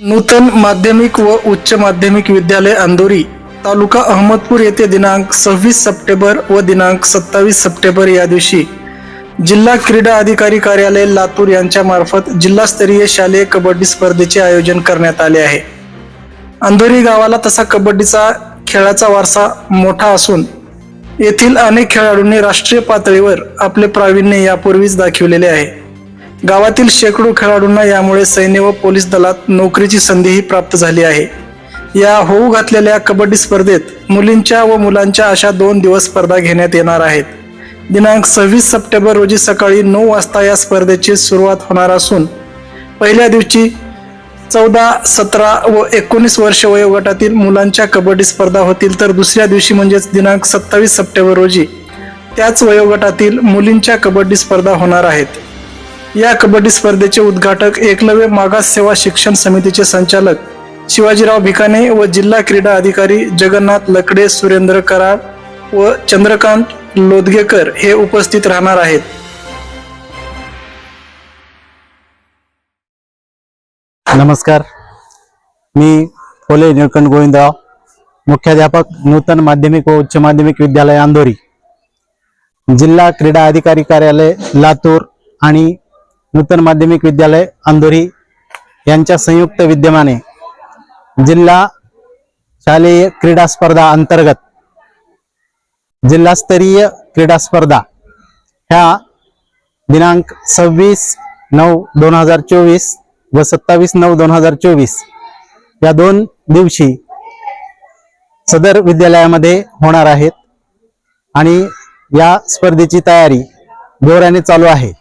नूतन माध्यमिक व उच्च माध्यमिक विद्यालय अंदोरी तालुका अहमदपूर येथे दिनांक सव्वीस सप्टेंबर व दिनांक सत्तावीस सप्टेंबर या दिवशी जिल्हा क्रीडा अधिकारी कार्यालय लातूर यांच्या मार्फत जिल्हास्तरीय शालेय कबड्डी स्पर्धेचे आयोजन करण्यात आले आहे. अंधोरी गावाला तसा कबड्डीचा खेळाचा वारसा मोठा असून येथील अनेक खेळाडूंनी राष्ट्रीय पातळीवर आपले प्रावीण्य यापूर्वीच दाखविलेले आहे. गावातील शेकडो खेळाडूंना यामुळे सैन्य व पोलीस दलात नोकरीची संधीही प्राप्त झाली आहे. या होऊ घातलेल्या कबड्डी स्पर्धेत मुलींच्या व मुलांच्या अशा दोन दिवस स्पर्धा घेण्यात येणार आहेत. दिनांक सव्वीस सप्टेंबर रोजी सकाळी नऊ वाजता या स्पर्धेची सुरुवात होणार असून पहिल्या दिवशी चौदा सतरा व एकोणीस वर्ष वयोगटातील मुलांच्या कबड्डी स्पर्धा होतील तर दुसऱ्या दिवशी म्हणजेच दिनांक सत्तावीस सप्टेंबर रोजी त्याच वयोगटातील मुलींच्या कबड्डी स्पर्धा होणार आहेत. या कबड्डी स्पर्धेचे उद्घाटक एकलव्य मागास सेवा शिक्षण समितीचे संचालक शिवाजीराव भिकाने व जिल्हा क्रीडा अधिकारी जगन्नाथ लकडे सुरेंद्र कराड व चंद्रकांत लोदगेकर हे उपस्थित राहणार आहेत. नमस्कार. मी फोले निळकंठ गोविंदराव मुख्याध्यापक नूतन माध्यमिक व उच्च माध्यमिक विद्यालय आंदोरी. जिल्हा क्रीडा अधिकारी कार्यालय लातूर आणि नूतन माध्यमिक विद्यालय अंधोरी यांच्या संयुक्त विद्यमाने जिल्हा शालेय क्रीडा स्पर्धा अंतर्गत जिल्हास्तरीय क्रीडा स्पर्धा ह्या दिनांक सव्वीस नऊ दोन हजार चोवीस व सत्तावीस नऊ दोन हजार चोवीस या दोन दिवशी सदर विद्यालयामध्ये होणार आहेत आणि या स्पर्धेची तयारी जोराने चालू आहे.